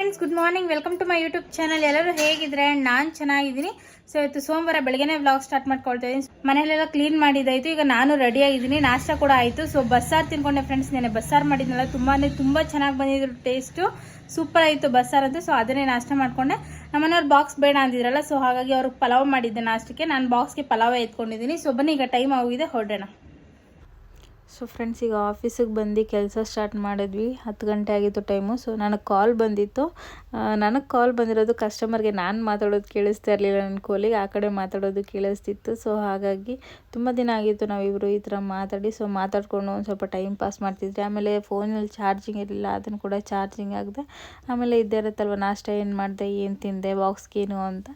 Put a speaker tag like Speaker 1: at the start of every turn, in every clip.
Speaker 1: Friends good morning welcome to my YouTube channel ಎಲ್ಲರೂ ಹೇಗಿದ್ರೆ? ನಾನು ಚೆನ್ನಾಗಿದ್ದೀನಿ. ಸೊ ಇವತ್ತು ಸೋಮವಾರ ಬೆಳಗ್ಗೆನೇ ವ್ಲಾಗ್ ಸ್ಟಾರ್ಟ್ ಮಾಡ್ಕೊಳ್ತಾ ಇದ್ದೀನಿ. ಮನೆಯಲ್ಲೆಲ್ಲ ಕ್ಲೀನ್ ಮಾಡಿದ್ದಾಯಿತು. ಈಗ ನಾನು ರೆಡಿ ಆಗಿದ್ದೀನಿ. ನಾಷ್ಟ ಕೂಡ ಆಯಿತು. ಸೊ ಬಸ್ಸಾರು ತಿನ್ಕೊಂಡೆ ಫ್ರೆಂಡ್ಸ್ ನೆನೆ ಬಸ್ಸಾರು ಮಾಡಿದ್ನಲ್ಲ. ತುಂಬಾ ತುಂಬ ಚೆನ್ನಾಗಿ ಬಂದಿದ್ರು ಟೇಸ್ಟು ಸೂಪರ್ ಆಯಿತು ಬಸ್ಸಾರು ಅಂತ. ಸೊ ಅದನ್ನೇ ನಾಷ್ಟ ಮಾಡ್ಕೊಂಡೆ. ನಮ್ಮನೆಯವ್ರು ಬಾಕ್ಸ್ ಬೇಡ ಅಂದಿದ್ರಲ್ಲ. ಸೊ ಹಾಗಾಗಿ ಅವ್ರಿಗೆ ಪಲಾವ್ ಮಾಡಿದ್ದೆ ನಾಷ್ಟಕ್ಕೆ ನಾನು ಬಾಕ್ಸ್ಗೆ ಪಲಾವ್ ಎತ್ಕೊಂಡಿದ್ದೀನಿ. ಸೊ ಬನ್ನಿ, ಈಗ ಟೈಮ್ ಆಗಿದೆ. ಹೊರಡೋಣ. ಸೊ ಫ್ರೆಂಡ್ಸ್ ಈಗ ಆಫೀಸಿಗೆ ಬಂದು ಕೆಲಸ ಸ್ಟಾರ್ಟ್ ಮಾಡಿದ್ವಿ. ಹತ್ತು ಗಂಟೆ ಆಗಿತ್ತು ಟೈಮು ಸೊ ನನಗೆ ಕಾಲ್ ಬಂದಿತ್ತು. ನನಗೆ ಕಾಲ್ ಬಂದಿರೋದು ಕಸ್ಟಮರ್ಗೆ ನಾನು ಮಾತಾಡೋದು ಕೇಳಿಸ್ತಾ ಇರಲಿಲ್ಲ ನನ್ನ ಕೋಲಿಗೆ ಆ ಕಡೆ ಮಾತಾಡೋದು ಕೇಳಿಸ್ತಿತ್ತು. ಸೊ ಹಾಗಾಗಿ ತುಂಬ ದಿನ ಆಗಿತ್ತು ನಾವಿಬ್ಬರು ಈ ಥರ ಮಾತಾಡಿ. ಸೊ ಮಾತಾಡ್ಕೊಂಡು ಒಂದು ಸ್ವಲ್ಪ ಟೈಮ್ ಪಾಸ್ ಮಾಡ್ತಿದ್ವಿ. ಆಮೇಲೆ ಫೋನಲ್ಲಿ ಚಾರ್ಜಿಂಗ್ ಇರಲಿಲ್ಲ. ಅದನ್ನು ಕೂಡ ಚಾರ್ಜಿಂಗ್ ಆಗಿದೆ. ಆಮೇಲೆ ಇದ್ದೇ ಇರುತ್ತಲ್ವ, ನಾಷ್ಟ ಏನು ಮಾಡಿದೆ, ಏನು ತಿಂದೆ ಬಾಕ್ಸ್ಗೇನು ಅಂತ.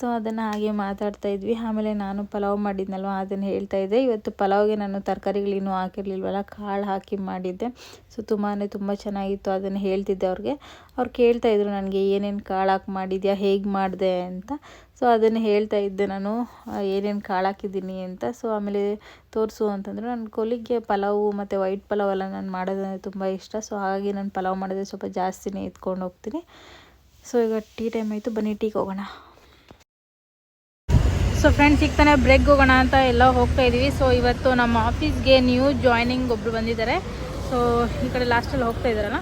Speaker 1: ಸೊ ಅದನ್ನು ಹಾಗೆ ಮಾತಾಡ್ತಾ ಇದ್ವಿ. ಆಮೇಲೆ ನಾನು ಪಲಾವ್ ಮಾಡಿದ್ನಲ್ವ ಅದನ್ನು ಹೇಳ್ತಾ ಇದ್ದೆ. ಇವತ್ತು ಪಲಾವ್ಗೆ ನಾನು ತರಕಾರಿಗಳೇನು ಹಾಕಿರ್ಲಿಲ್ವಲ್ಲ? ಕಾಳು ಹಾಕಿ ಮಾಡಿದ್ದೆ. ಸೊ ತುಂಬಾ ತುಂಬ ಚೆನ್ನಾಗಿತ್ತು ಅದನ್ನು ಹೇಳ್ತಿದ್ದೆ ಅವ್ರಿಗೆ. ಅವ್ರು ಕೇಳ್ತಾ ಇದ್ರು ನನಗೆ, ಏನೇನು ಕಾಳು ಹಾಕಿ ಮಾಡಿದ್ಯಾ? ಹೇಗೆ ಮಾಡಿದೆ? ಅಂತ. ಸೊ ಅದನ್ನು ಹೇಳ್ತಾ ಇದ್ದೆ ನಾನು ಏನೇನು ಕಾಳು ಹಾಕಿದ್ದೀನಿ? ಅಂತ. ಸೊ ಆಮೇಲೆ ತೋರಿಸು ಅಂತಂದರು. ನನ್ನ ಕೊಲಿಗೆ ಪಲಾವು ಮತ್ತು ವೈಟ್ ಪಲಾವ್ ಎಲ್ಲ ನಾನು ಮಾಡೋದಂದರೆ ತುಂಬ ಇಷ್ಟ. ಸೊ ಹಾಗಾಗಿ ನಾನು ಪಲಾವ್ ಮಾಡಿದ್ರೆ ಸ್ವಲ್ಪ ಜಾಸ್ತಿನೇ ಎತ್ಕೊಂಡು ಹೋಗ್ತೀನಿ. ಸೊ ಈಗ ಟೀ ಟೈಮ್ ಆಯಿತು. ಬನ್ನಿ, ಟೀಗೆ ಹೋಗೋಣ. ಸೊ ಫ್ರೆಂಡ್ಸ್ ಈಗ ತಾನೇ ಬ್ರೇಕ್ ಹೋಗೋಣ ಅಂತ ಎಲ್ಲ ಹೋಗ್ತಾ ಇದ್ದೀವಿ ಸೊ ಇವತ್ತು ನಮ್ಮ ಆಫೀಸ್ಗೆ ನ್ಯೂ ಜಾಯ್ನಿಂಗ್ ಒಬ್ಬರು ಬಂದಿದ್ದಾರೆ. ಸೊ ಈ ಕಡೆ ಲಾಸ್ಟಲ್ಲಿ ಹೋಗ್ತಾ ಇದ್ದಾರಲ್ಲ?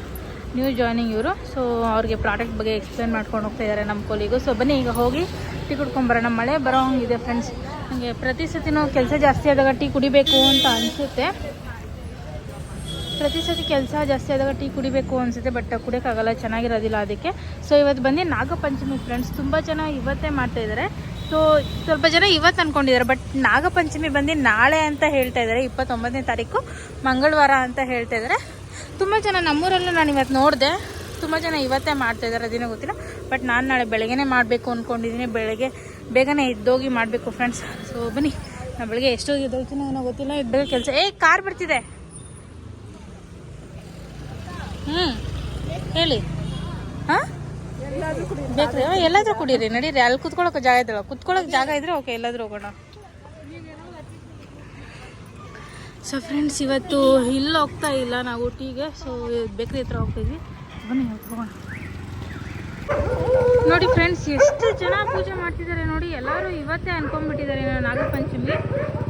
Speaker 1: ನ್ಯೂ ಜಾಯ್ನಿಂಗ್ ಇವರು. ಸೊ ಅವ್ರಿಗೆ ಪ್ರಾಡಕ್ಟ್ ಬಗ್ಗೆ ಎಕ್ಸ್ಪ್ಲೇನ್ ಮಾಡ್ಕೊಂಡು ಹೋಗ್ತಾ ಇದ್ದಾರೆ ನಮ್ಮ ಕೋಲಿಗೂ ಸೊ ಬನ್ನಿ, ಈಗ ಹೋಗಿ ಟೀ ಕುಡ್ಕೊಂಬರೋಣ. ಮಳೆ ಬರೋ ಹಂಗಿದೆ ಫ್ರೆಂಡ್ಸ್ ಹಂಗೆ ಪ್ರತಿ ಸತಿನೂ ಕೆಲಸ ಜಾಸ್ತಿ ಆದಾಗ ಟೀ ಕುಡಿಬೇಕು ಅಂತ ಅನಿಸುತ್ತೆ. ಪ್ರತಿ ಸತಿ ಕೆಲಸ ಜಾಸ್ತಿ ಆದಾಗ ಟೀ ಕುಡಿಬೇಕು ಅನಿಸುತ್ತೆ ಬಟ್ ಕುಡಿಯೋಕ್ಕಾಗಲ್ಲ, ಚೆನ್ನಾಗಿರೋದಿಲ್ಲ ಅದಕ್ಕೆ. ಸೊ ಇವತ್ತು ಬಂದು ನಾಗಪಂಚಮಿ ಫ್ರೆಂಡ್ಸ್ ತುಂಬ ಜನ ಇವತ್ತೇ ಮಾಡ್ತಾ ಇದ್ದಾರೆ. ಸೊ ಸ್ವಲ್ಪ ಜನ ಇವತ್ತು ಅಂದ್ಕೊಂಡಿದ್ದಾರೆ ಬಟ್ ನಾಗಪಂಚಮಿ ಬಂದು ನಾಳೆ ಅಂತ ಹೇಳ್ತಾ ಇದ್ದಾರೆ, ಇಪ್ಪತ್ತೊಂಬತ್ತನೇ ತಾರೀಕು, ಮಂಗಳವಾರ ಅಂತ ಹೇಳ್ತಾ ಇದ್ದಾರೆ. ತುಂಬ ಜನ ನಮ್ಮೂರಲ್ಲೂ ನಾನು ಇವತ್ತು ನೋಡಿದೆ. ತುಂಬ ಜನ ಇವತ್ತೇ ಮಾಡ್ತಾ ಇದ್ದಾರೆ, ಅದೇನೋ ಗೊತ್ತಿಲ್ಲ. ಬಟ್ ನಾನು ನಾಳೆ ಬೆಳಗ್ಗೆನೇ ಮಾಡಬೇಕು ಅಂದ್ಕೊಂಡಿದ್ದೀನಿ ಬೆಳಗ್ಗೆ ಬೇಗನೆ ಎದ್ದೋಗಿ ಮಾಡಬೇಕು ಫ್ರೆಂಡ್ಸ್ ಸೊ ಬನ್ನಿ. ನಾನು ಬೆಳಗ್ಗೆ ಎಷ್ಟೋಗಿ ಎದ್ದೋಗ್ತೀನೋ ಏನೋ ಗೊತ್ತಿಲ್ಲ. ಇದ್ದಾಗ ಕೆಲಸ ಏ, ಕಾರ್ ಬರ್ತಿದೆ. ಹ್ಞೂ ಹೇಳಿ. ಬೇಕ್ರಿ ಎಲ್ಲಾದ್ರೂ ಕುಡೀರಿ. ನಡೀರಿ. ಅಲ್ಲಿ ಕುತ್ಕೊಳ್ಳೋಕೆ ಜಾಗ ಇದ್ರೆ ಕುತ್ಕೊಳ್ಳೋಕೆ ಜಾಗ ಇದ್ರೆ ಓಕೆ ಎಲ್ಲಾದ್ರೂ ಹೋಗೋಣ. ಸೊ ಫ್ರೆಂಡ್ಸ್ ಇವತ್ತು ಇಲ್ಲಿ ಹೋಗ್ತಾ ಇಲ್ಲ ನಾವು ಟೀಗೆ ಸೊ ಬೇಕ್ರಿ ಹತ್ರ ಹೋಗ್ತಿದ್ವಿ ಬನ್ನಿ, ಹೋಗೋಣ. ನೋಡಿ ಫ್ರೆಂಡ್ಸ್ ಎಷ್ಟು ಜನ ಪೂಜೆ ಮಾಡ್ತಿದ್ದಾರೆ ನೋಡಿ. ಎಲ್ಲರೂ ಇವತ್ತೇ ಅನ್ಕೊಂಡ್ಬಿಟ್ಟಿದ್ದಾರೆ ನಾಗಪಂಚಮಿ.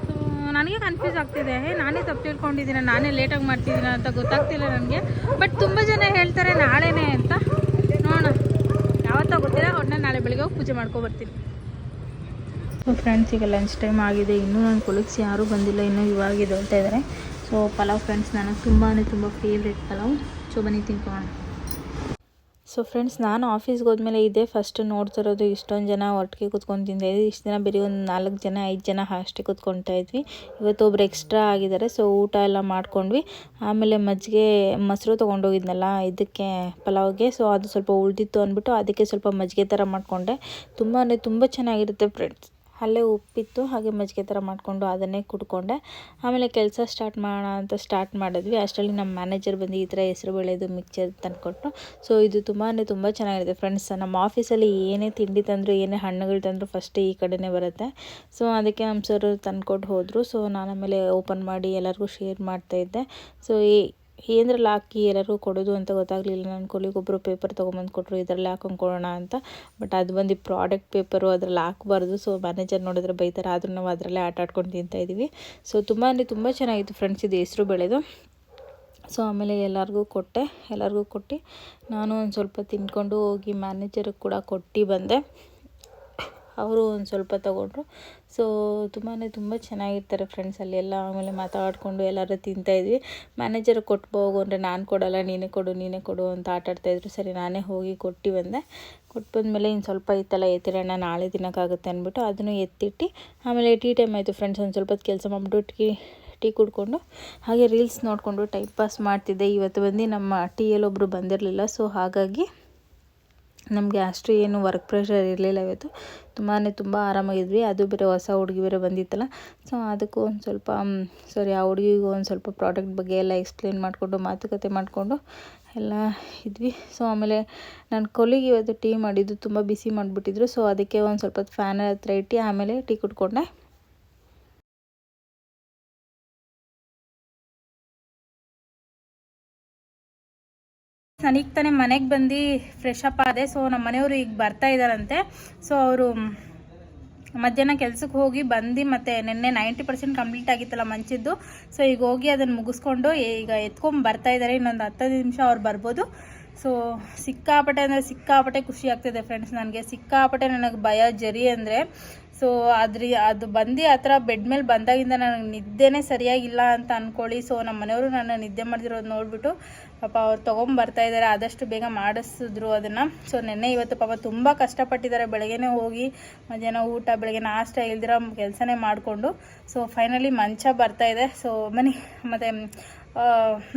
Speaker 1: ಸೊ ನನಗೆ ಕನ್ಫ್ಯೂಸ್ ಆಗ್ತಿದೆ. ಹೇ, ನಾನೇ ತಪ್ಪು ತಿಳ್ಕೊಂಡಿದ್ದೀನಿ? ನಾನೇ ಲೇಟಾಗಿ ಮಾಡ್ತಿದ್ದೀನಿ ಅಂತ ಗೊತ್ತಾಗ್ತಿಲ್ಲ ನನಗೆ. ಬಟ್ ತುಂಬ ಜನ ಹೇಳ್ತಾರೆ ನಾಳೆನೇ ಅಂತ. ನಾಳೆ ಬೆಳಿಗ್ಗೆ ಹೋಗಿ ಪೂಜೆ ಮಾಡ್ಕೊಬರ್ತೀನಿ ಸೊ ಫ್ರೆಂಡ್ಸ್ ಈಗ ಲಂಚ್ ಟೈಮ್ ಆಗಿದೆ. ಇನ್ನೂ ನನ್ನ ಕೊಲೀಗ್ಸ್ ಯಾರೂ ಬಂದಿಲ್ಲ. ಇನ್ನೂ ಇವಾಗ ಇದು ಹೇಳ್ತಾ ಇದ್ದಾರೆ. ಸೊ ಪಲಾವ್ ಫ್ರೆಂಡ್ಸ್ ನನಗೆ ತುಂಬಾ ತುಂಬ ಫೇವ್ರೆಟ್ ಪಲಾವ್. ಸೊ ಬನ್ನಿ ತಿನ್ಕೊಳ್ಳೋಣ ಸೊ ಫ್ರೆಂಡ್ಸ್ ನಾನು ಆಫೀಸ್ಗೆ ಹೋದ್ಮೇಲೆ ಇದೇ ಫಸ್ಟ್ ನೋಡ್ತಿರೋದು ಇಷ್ಟೊಂದು ಜನ ಒಟ್ಟಿಗೆ ಕೂತ್ಕೊಂಡು ತಿಂದೆ ಇದ್ವಿ. ಇಷ್ಟು ದಿನ ಬರೀ ಒಂದು ನಾಲ್ಕು ಜನ, ಐದು ಜನ ಅಷ್ಟೇ ಕೂತ್ಕೊಳ್ತಾ ಇದ್ವಿ. ಇವತ್ತು ಒಬ್ರು ಎಕ್ಸ್ಟ್ರಾ ಆಗಿದ್ದಾರೆ ಸೊ ಊಟ ಎಲ್ಲ ಮಾಡ್ಕೊಂಡ್ವಿ. ಆಮೇಲೆ ಮಜ್ಜಿಗೆ ಮೊಸರು ತೊಗೊಂಡೋಗಿದ್ನಲ್ಲ, ಇದಕ್ಕೆ ಪಲಾವ್ಗೆ. ಸೊ ಅದು ಸ್ವಲ್ಪ ಉಳಿದಿತ್ತು ಅಂದ್ಬಿಟ್ಟು ಅದಕ್ಕೆ ಸ್ವಲ್ಪ ಮಜ್ಜಿಗೆ ಥರ ಮಾಡಿಕೊಂಡೆ. ತುಂಬ ಅಂದರೆ ತುಂಬ ಚೆನ್ನಾಗಿರುತ್ತೆ ಫ್ರೆಂಡ್ಸ್ ಅಲ್ಲೇ ಉಪ್ಪಿತ್ತು, ಹಾಗೆ ಮಜ್ಜಿಗೆ ಥರ ಮಾಡಿಕೊಂಡು ಅದನ್ನೇ ಕುಡ್ಕೊಂಡೆ. ಆಮೇಲೆ ಕೆಲಸ ಸ್ಟಾರ್ಟ್ ಮಾಡೋಣ ಅಂತ ಸ್ಟಾರ್ಟ್ ಮಾಡಿದ್ವಿ. ಅಷ್ಟರಲ್ಲಿ ನಮ್ಮ ಮ್ಯಾನೇಜರ್ ಬಂದು ಈ ಥರ ಹೆಸರು ಬೇಳೆದು ಮಿಕ್ಚರ್ ತಂದುಕೊಟ್ಟು ಸೊ ಇದು ತುಂಬಾ ತುಂಬ ಚೆನ್ನಾಗಿದೆ ಫ್ರೆಂಡ್ಸ್ ನಮ್ಮ ಆಫೀಸಲ್ಲಿ ಏನೇ ತಿಂಡಿ ತಂದರೂ, ಏನೇ ಹಣ್ಣುಗಳು ತಂದರೂ ಫಸ್ಟ್ ಈ ಕಡೆನೇ ಬರುತ್ತೆ. ಸೊ ಅದಕ್ಕೆ ನಮ್ಮ ಸರ್ ತಂದುಕೊಟ್ಟು ಹೋದರು. ಸೊ ನಾನು ಆಮೇಲೆ ಓಪನ್ ಮಾಡಿ ಎಲ್ಲರಿಗೂ ಶೇರ್ ಮಾಡ್ತಾಯಿದ್ದೆ ಸೊ ಈ ಏನರಲ್ಲಿ ಹಾಕಿ ಎಲ್ಲರಿಗೂ ಕೊಡೋದು ಅಂತ ಗೊತ್ತಾಗಲಿಲ್ಲ. ನನ್ನ ಕೊಲಿಗೊಬ್ಬರು ಪೇಪರ್ ತೊಗೊಂಬಂದು ಕೊಟ್ಟರು ಇದರಲ್ಲಿ ಹಾಕೊಂಕೊಳ್ಳೋಣ ಅಂತ. ಬಟ್ ಅದು ಬಂದು ಪ್ರಾಡಕ್ಟ್ ಪೇಪರು ಅದರಲ್ಲಿ ಹಾಕಬಾರ್ದು. ಸೊ ಮ್ಯಾನೇಜರ್ ನೋಡಿದ್ರೆ ಬೈತಾರೆ. ಆದರೂ ನಾವು ಅದರಲ್ಲೇ ಆಟ ಆಡ್ಕೊಂಡು ತಿಂತಾಯಿದ್ದೀವಿ ಸೊ ತುಂಬ ಅಂದರೆ ತುಂಬ ಚೆನ್ನಾಗಿತ್ತು ಫ್ರೆಂಡ್ಸ್ ಇದು ಹೆಸರು ಬೆಳೆದು. ಸೊ ಆಮೇಲೆ ಎಲ್ಲರಿಗೂ ಕೊಟ್ಟೆ. ಎಲ್ಲರಿಗೂ ಕೊಟ್ಟು ನಾನು ಒಂದು ಸ್ವಲ್ಪ ತಿನ್ಕೊಂಡು ಹೋಗಿ ಮ್ಯಾನೇಜರಿಗೆ ಕೂಡ ಕೊಟ್ಟು ಬಂದೆ. ಅವರು ಒಂದು ಸ್ವಲ್ಪ ತೊಗೊಂಡ್ರು. ಸೊ ತುಂಬಾ ತುಂಬ ಚೆನ್ನಾಗಿರ್ತಾರೆ ಫ್ರೆಂಡ್ಸ್ ಅಲ್ಲಿ ಎಲ್ಲ. ಆಮೇಲೆ ಮಾತಾಡಿಕೊಂಡು ಎಲ್ಲರೂ ತಿಂತಾಯಿದ್ವಿ ಮ್ಯಾನೇಜರ್ ಕೊಟ್ಟು ಹೋಗು ಅಂದರೆ ನಾನು ಕೊಡಲ್ಲ, ನೀನೇ ಕೊಡು ನೀನೇ ಕೊಡು ಅಂತ ಆಟಾಡ್ತಾಯಿದ್ರು ಸರಿ, ನಾನೇ ಹೋಗಿ ಕೊಟ್ಟು ಬಂದೆ. ಕೊಟ್ಟು ಬಂದಮೇಲೆ ಇನ್ನು ಸ್ವಲ್ಪ ಇತ್ತಲ್ಲ, ಎತ್ತಿರೋಣ, ನಾಳೆ ದಿನಕ್ಕಾಗುತ್ತೆ ಅಂದ್ಬಿಟ್ಟು ಅದನ್ನು ಎತ್ತಿಟ್ಟು, ಆಮೇಲೆ ಟೀ ಟೈಮ್ ಆಯಿತು ಫ್ರೆಂಡ್ಸ್ ಒಂದು ಸ್ವಲ್ಪ ಕೆಲಸ ಮಾಡಿಬಿಟ್ಟು ಟೀ ಟೀ ಕುಡ್ಕೊಂಡು, ಹಾಗೆ ರೀಲ್ಸ್ ನೋಡಿಕೊಂಡು ಟೈಮ್ ಪಾಸ್ ಮಾಡ್ತಿದ್ದೆ. ಇವತ್ತು ಬಂದು ನಮ್ಮ ಟೀಯಲ್ಲಿ ಒಬ್ಬರು ಬಂದಿರಲಿಲ್ಲ ಸೊ ಹಾಗಾಗಿ ನಮಗೆ ಅಷ್ಟು ಏನು ವರ್ಕ್ ಪ್ರೆಷರ್ ಇರಲಿಲ್ಲ ಇವತ್ತು. ತುಂಬಾ ತುಂಬ ಆರಾಮಾಗಿದ್ವಿ. ಅದು ಬೇರೆ ಹೊಸ ಹುಡುಗಿ ಬೇರೆ ಬಂದಿತ್ತಲ್ಲ. ಸೊ ಅದಕ್ಕೂ ಒಂದು ಸ್ವಲ್ಪ ಸಾರಿ ಆ ಹುಡುಗಿಗೂ ಒಂದು ಸ್ವಲ್ಪ ಪ್ರಾಡಕ್ಟ್ ಬಗ್ಗೆ ಎಲ್ಲ ಎಕ್ಸ್ಪ್ಲೇನ್ ಮಾಡಿಕೊಂಡು, ಮಾತುಕತೆ ಮಾಡಿಕೊಂಡು ಎಲ್ಲ ಇದ್ವಿ. ಸೊ ಆಮೇಲೆ ನನ್ನ ಕೊಲಿಗೆ ಇವತ್ತು ಟೀ ಮಾಡಿದ್ದು ತುಂಬ ಬಿಸಿ ಮಾಡಿಬಿಟ್ಟಿದ್ರು. ಸೊ ಅದಕ್ಕೆ ಒಂದು ಸ್ವಲ್ಪ ಫ್ಯಾನ್ ಹತ್ರ ಇಟ್ಟು ಆಮೇಲೆ ಟೀ ಕುಡ್ಕೊಂಡೆ. ನನಗೆ ತಾನೇ ಮನೆಗೆ ಬಂದು ಫ್ರೆಶ್ ಅಪ್ ಆದೆ. ಸೊ ನಮ್ಮ ಮನೆಯವರು ಈಗ ಬರ್ತಾ ಇದ್ದಾರಂತೆ. ಸೊ ಅವರು ಮಧ್ಯಾಹ್ನ ಕೆಲ್ಸಕ್ಕೆ ಹೋಗಿ ಬಂದು ಮತ್ತೆ ನಿನ್ನೆ ನೈಂಟಿ ಪರ್ಸೆಂಟ್ ಕಂಪ್ಲೀಟ್ ಆಗಿತ್ತಲ್ಲ ಮಂಚಿದ್ದು. ಸೊ ಈಗ ಹೋಗಿ ಅದನ್ನು ಮುಗಿಸ್ಕೊಂಡು ಈಗ ಎತ್ಕೊಂಡು ಬರ್ತಾ ಇದ್ದಾರೆ ಇನ್ನೊಂದು ಹತ್ತೈದು ನಿಮಿಷ ಅವ್ರು ಬರ್ಬೋದು. ಸೊ ಸಿಕ್ಕಾಪಟ್ಟೆ ಅಂದರೆ ಸಿಕ್ಕಾಪಟ್ಟೆ ಖುಷಿ ಆಗ್ತಿದೆ ಫ್ರೆಂಡ್ಸ್ ನನಗೆ. ಸಿಕ್ಕಾಪಟ್ಟೆ ನನಗೆ ಭಯ, ಜರಿ ಅಂದರೆ ಸೊ ಅದ್ರ ಅದು ಬಂದು ಆ ಥರ ಬೆಡ್ ಮೇಲೆ ಬಂದಾಗಿಂದ ನನಗೆ ನಿದ್ದೆನೇ ಸರಿಯಾಗಿಲ್ಲ ಅಂತ ಅಂದ್ಕೊಳ್ಳಿ ಸೊ ನಮ್ಮ ಮನೆಯವರು ನಾನು ನಿದ್ದೆ ಮಾಡ್ತಿರೋದು ನೋಡಿಬಿಟ್ಟು, ಪಾಪ ಅವ್ರು ತೊಗೊಂಬರ್ತಾ ಇದ್ದಾರೆ ಆದಷ್ಟು ಬೇಗ ಮಾಡಿಸಿದ್ರು ಅದನ್ನು. ಸೊ ನೆನ್ನೆ ಇವತ್ತು ಪಾಪ ತುಂಬ ಕಷ್ಟಪಟ್ಟಿದ್ದಾರೆ. ಬೆಳಗ್ಗೆನೇ ಹೋಗಿ, ಮಧ್ಯಾಹ್ನ ಊಟ, ಬೆಳಗ್ಗೆ ನಾಷ್ಟ ಇಲ್ದಿರೋ ಕೆಲಸನೇ ಮಾಡಿಕೊಂಡು. ಸೊ ಫೈನಲಿ ಮಂಚ ಬರ್ತಾ ಇದೆ. ಸೊ ಮನೆ ಮತ್ತು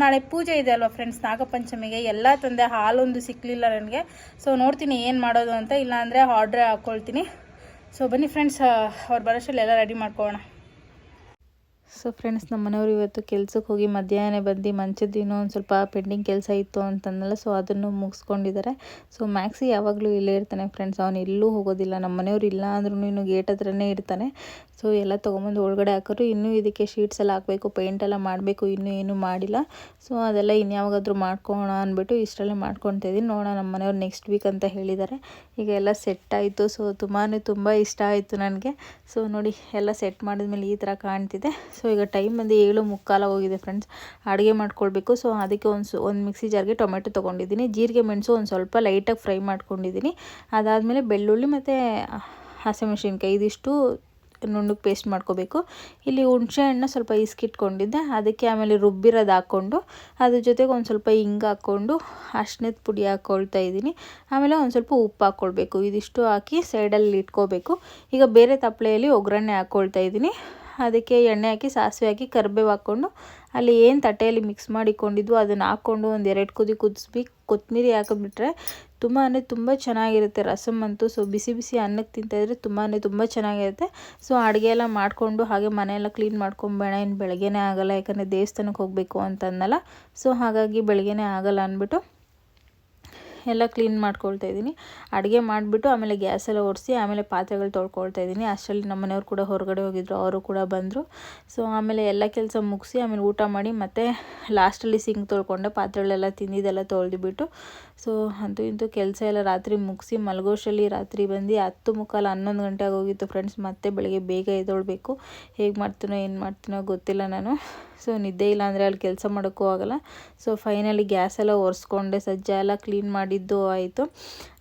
Speaker 1: ನಾಳೆ ಪೂಜೆ ಇದೆ ಅಲ್ವಾ ಫ್ರೆಂಡ್ಸ್ ನಾಗಪಂಚಮಿಗೆ. ಎಲ್ಲ ತಂದೆ ಹಾಲೊಂದು ಸಿಕ್ಕಲಿಲ್ಲ ನನಗೆ. ಸೊ ನೋಡ್ತೀನಿ ಏನು ಮಾಡೋದು ಅಂತ. ಇಲ್ಲಾಂದರೆ ಆರ್ಡ್ರೇ ಹಾಕ್ಕೊಳ್ತೀನಿ ಸೊ ಬನ್ನಿ ಫ್ರೆಂಡ್ಸ್ ಅವ್ರು ಬರೋಷ್ಟರಲ್ಲಿ ಎಲ್ಲ ರೆಡಿ ಮಾಡ್ಕೊಳ್ಳೋಣ. ಸೊ ಫ್ರೆಂಡ್ಸ್ ನಮ್ಮ ಮನೆಯವರು ಇವತ್ತು ಕೆಲ್ಸಕ್ಕೆ ಹೋಗಿ ಮಧ್ಯಾಹ್ನ ಬಂದು ಮಂಚದ್ದು ಇನ್ನೂ ಒಂದು ಸ್ವಲ್ಪ ಪೆಂಡಿಂಗ್ ಕೆಲಸ ಇತ್ತು ಅಂತಂದಲ್ಲ ಸೊ ಅದನ್ನು ಮುಗಿಸ್ಕೊಂಡಿದ್ದಾರೆ. ಸೊ ಮ್ಯಾಕ್ಸಿ ಯಾವಾಗಲೂ ಇಲ್ಲೇ ಇರ್ತಾನೆ ಫ್ರೆಂಡ್ಸ್ ಅವನು ಎಲ್ಲೂ ಹೋಗೋದಿಲ್ಲ. ನಮ್ಮ ಮನೆಯವ್ರು ಇಲ್ಲ ಅಂದ್ರೂ ಇನ್ನು ಗೇಟ್ ಹತ್ರನೇ ಇರ್ತಾನೆ. ಸೊ ಎಲ್ಲ ತೊಗೊಂಬಂದು ಒಳಗಡೆ ಹಾಕೋರು ಇನ್ನೂ ಇದಕ್ಕೆ ಶೀಟ್ಸ್ ಎಲ್ಲ ಹಾಕಬೇಕು ಪೇಂಟ್ ಎಲ್ಲ ಮಾಡಬೇಕು, ಇನ್ನೂ ಏನೂ ಮಾಡಿಲ್ಲ. ಸೊ ಅದೆಲ್ಲ ಇನ್ಯಾವಾಗಾದರೂ ಮಾಡ್ಕೋಣ ಅಂದ್ಬಿಟ್ಟು ಇಷ್ಟರಲ್ಲೇ ಮಾಡ್ಕೊತಾ ಇದ್ದೀನಿ. ನೋಡೋಣ ನಮ್ಮ ಮನೆಯವ್ರು ನೆಕ್ಸ್ಟ್ ವೀಕ್ ಅಂತ ಹೇಳಿದ್ದಾರೆ. ಈಗ ಎಲ್ಲ ಸೆಟ್ ಆಯಿತು. ಸೊ ತುಂಬಾ ತುಂಬ ಇಷ್ಟ ಆಯಿತು ನನಗೆ. ಸೊ ನೋಡಿ, ಎಲ್ಲ ಸೆಟ್ ಮಾಡಿದ್ಮೇಲೆ ಈ ಥರ ಕಾಣ್ತಿದೆ. ಸೊ ಈಗ ಟೈಮ್ ಬಂದು ಏಳು ಮುಕ್ಕಾಲ ಹೋಗಿದೆ ಫ್ರೆಂಡ್ಸ್ ಅಡುಗೆ ಮಾಡ್ಕೊಳ್ಬೇಕು. ಸೊ ಅದಕ್ಕೆ ಒಂದು ಒಂದು ಮಿಕ್ಸಿ ಜಾರ್ಗೆ ಟೊಮೆಟೊ ತೊಗೊಂಡಿದ್ದೀನಿ. ಜೀರಿಗೆ ಮೆಣಸು ಒಂದು ಸ್ವಲ್ಪ ಲೈಟಾಗಿ ಫ್ರೈ ಮಾಡ್ಕೊಂಡಿದ್ದೀನಿ. ಅದಾದಮೇಲೆ ಬೆಳ್ಳುಳ್ಳಿ ಮತ್ತು ಹಸಿಮೆಣಸಿನ್ಕಾಯಿ ಇದಿಷ್ಟು ನುಣ್ಣಗೆ ಪೇಸ್ಟ್ ಮಾಡ್ಕೋಬೇಕು. ಇಲ್ಲಿ ಹುಣಸೆಹಣ್ಣು ಸ್ವಲ್ಪ ಇಸ್ಕಿಟ್ಕೊಂಡಿದ್ದೆ. ಅದಕ್ಕೆ ಆಮೇಲೆ ರುಬ್ಬಿರೋದು ಹಾಕ್ಕೊಂಡು, ಅದ್ರ ಜೊತೆಗೆ ಒಂದು ಸ್ವಲ್ಪ ಹಿಂಗೆ ಹಾಕ್ಕೊಂಡು ಅರ್ಶಿನದ ಪುಡಿ ಹಾಕ್ಕೊಳ್ತಾ ಇದ್ದೀನಿ. ಆಮೇಲೆ ಒಂದು ಸ್ವಲ್ಪ ಉಪ್ಪು ಹಾಕ್ಕೊಳ್ಬೇಕು ಇದಿಷ್ಟು ಹಾಕಿ ಸೈಡಲ್ಲಿ ಇಟ್ಕೋಬೇಕು. ಈಗ ಬೇರೆ ತಪ್ಪಲೆಯಲ್ಲಿ ಒಗ್ಗರಣೆ ಹಾಕ್ಕೊಳ್ತಾ ಇದ್ದೀನಿ. ಅದಕ್ಕೆ ಎಣ್ಣೆ ಹಾಕಿ, ಸಾಸಿವೆ ಹಾಕಿ, ಕರಿಬೇವು ಹಾಕ್ಕೊಂಡು ಅಲ್ಲಿ ಏನು ತಟ್ಟೆಯಲ್ಲಿ ಮಿಕ್ಸ್ ಮಾಡಿಕೊಂಡಿದ್ವು ಅದನ್ನು ಹಾಕ್ಕೊಂಡು ಒಂದು ಎರಡು ಕುದಿ ಕುದಿಸ್ಬಿ ಕೊತ್ತಂಬರಿ ಹಾಕಿಬಿಟ್ರೆ ತುಂಬ ಅಂದರೆ ತುಂಬ ಚೆನ್ನಾಗಿರುತ್ತೆ. ರಸಮ್ ಅಂತೂ ಸೊ ಬಿಸಿ ಬಿಸಿ ಅನ್ನಕ್ಕೆ ತಿಂತಾಯಿದ್ರೆ ತುಂಬ ಅಂದರೆ ತುಂಬ ಚೆನ್ನಾಗಿರುತ್ತೆ. ಸೊ ಅಡುಗೆ ಎಲ್ಲ ಮಾಡಿಕೊಂಡು ಹಾಗೆ ಮನೆಯೆಲ್ಲ ಕ್ಲೀನ್ ಮಾಡ್ಕೊಂಬೇಡ ಇನ್ನು ಬೆಳಗ್ಗೆನೇ ಆಗೋಲ್ಲ ಯಾಕಂದರೆ ದೇವಸ್ಥಾನಕ್ಕೆ ಹೋಗಬೇಕು ಅಂತಂದಲ್ಲ ಸೊ ಹಾಗಾಗಿ ಬೆಳಗ್ಗೆನೇ ಆಗೋಲ್ಲ ಅಂದ್ಬಿಟ್ಟು ಎಲ್ಲ ಕ್ಲೀನ್ ಮಾಡ್ಕೊಳ್ತಾ ಇದ್ದೀನಿ. ಅಡುಗೆ ಮಾಡಿಬಿಟ್ಟು ಆಮೇಲೆ ಗ್ಯಾಸೆಲ್ಲ ಒರೆಸಿ ಆಮೇಲೆ ಪಾತ್ರೆಗಳು ತೊಳ್ಕೊಳ್ತಾ ಇದ್ದೀನಿ. ಅಷ್ಟರಲ್ಲಿ ನಮ್ಮ ಮನೆಯವ್ರು ಕೂಡ ಹೊರಗಡೆ ಹೋಗಿದ್ರು, ಅವರು ಕೂಡ ಬಂದರು. ಸೊ ಆಮೇಲೆ ಎಲ್ಲ ಕೆಲಸ ಮುಗಿಸಿ ಆಮೇಲೆ ಊಟ ಮಾಡಿ ಮತ್ತೆ ಲಾಸ್ಟಲ್ಲಿ ಸಿಂಕ್ ತೊಳ್ಕೊಂಡೆ, ಪಾತ್ರೆಗಳೆಲ್ಲ ತಿಂದಿದ್ದೆಲ್ಲ ತೊಳೆದುಬಿಟ್ಟು ಸೊ ಅಂತೂ ಇಂತೂ ಕೆಲಸ ಎಲ್ಲ ರಾತ್ರಿ ಮುಗಿಸಿ ಮಲಗೋಷ್ಟರಲ್ಲಿ ರಾತ್ರಿ ಬಂದು ಹತ್ತು ಮುಕ್ಕಾಲು ಹನ್ನೊಂದು ಗಂಟೆಗೆ ಹೋಗಿತ್ತು ಫ್ರೆಂಡ್ಸ್. ಮತ್ತೆ ಬೆಳಗ್ಗೆ ಬೇಗ ಎದ್ದೊಳ್ಬೇಕು. ಹೇಗೆ ಮಾಡ್ತೀನೋ, ಏನು ಮಾಡ್ತೀನೋ ಗೊತ್ತಿಲ್ಲ ನಾನು. ಸೊ ನಿದ್ದೆ ಇಲ್ಲ ಅಂದರೆ ಅಲ್ಲಿ ಕೆಲಸ ಮಾಡೋಕ್ಕೂ ಆಗೋಲ್ಲ. ಸೊ ಫೈನಲಿ ಗ್ಯಾಸ್ ಎಲ್ಲ ಒರೆಸ್ಕೊಂಡೆ, ಸಜ್ಜ ಎಲ್ಲ ಕ್ಲೀನ್ ಮಾಡಿದ್ದು ಆಯಿತು.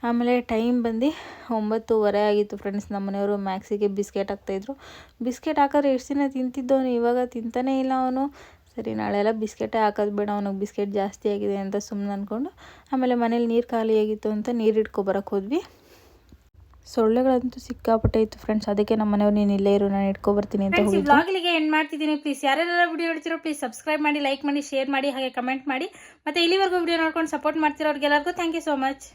Speaker 1: ಆಮೇಲೆ ಟೈಮ್ ಬಂದು ಒಂಬತ್ತುವರೆ ಆಗಿತ್ತು ಫ್ರೆಂಡ್ಸ್. ನಮ್ಮ ಮನೆಯವರು ಮ್ಯಾಕ್ಸಿಗೆ ಬಿಸ್ಕೆಟ್ ಹಾಕ್ತಾಯಿದ್ರು ಬಿಸ್ಕೆಟ್ ಹಾಕಿದ್ರೆ ಎಷ್ಟು ದಿನ ತಿಂತಿದ್ದವನು? ಇವಾಗ ತಿಂತಾನೇ ಇಲ್ಲ ಅವನು. ಸರಿ ನಾಳೆ ಎಲ್ಲ ಬಿಸ್ಕೆಟೇ ಹಾಕೋದು ಬೇಡ ಅವನಿಗೆ ಬಿಸ್ಕೆಟ್ ಜಾಸ್ತಿ ಆಗಿದೆ ಅಂತ ಸುಮ್ಮನೆ ಅಂದ್ಕೊಂಡು ಆಮೇಲೆ ಮನೇಲಿ ನೀರು ಖಾಲಿಯಾಗಿತ್ತು ಅಂತ ನೀರು ಇಟ್ಕೊಬರಕ್ಕೆ ಹೋದ್ವಿ. ಸೊಳ್ಳೆಗಳಂತೂ ಸಿಕ್ಕಾಪಟ್ಟೆ ಇತ್ತು ಫ್ರೆಂಡ್ಸ್ ಅದಕ್ಕೆ ನಮ್ಮ ಮನೆಯವ್ರು ನೀನು ಇಲ್ಲೇ ಇರು ನಾನು ಇಟ್ಕೊಬರ್ತೀನಿ ಅಂತ ಹೇಳಿ ಏನ್ ಎಂಡ್ ಮಾಡ್ತಿದ್ದೀನಿ ಪ್ಲೀಸ್ ಯಾರ್ಯಾರ ವಿಡಿಯೋ ನೋಡ್ತಿರೋ ಪ್ಲೀಸ್ ಸಬ್ಸ್ಕ್ರೈಬ್ ಮಾಡಿ ಲೈಕ್ ಮಾಡಿ ಶೇರ್ ಮಾಡಿ ಹಾಗೆ ಕಮೆಂಟ್ ಮಾಡಿ. ಮತ್ತೆ ಇಲ್ಲಿವರೆಗೂ ವಿಡಿಯೋ ನೋಡ್ಕೊಂಡು ಸಪೋರ್ಟ್ ಮಾಡ್ತಿರೋ ಅವ್ರಿಗೆಲ್ಲರಿಗೂ ಥ್ಯಾಂಕ್ ಯು ಸೋ ಮಚ್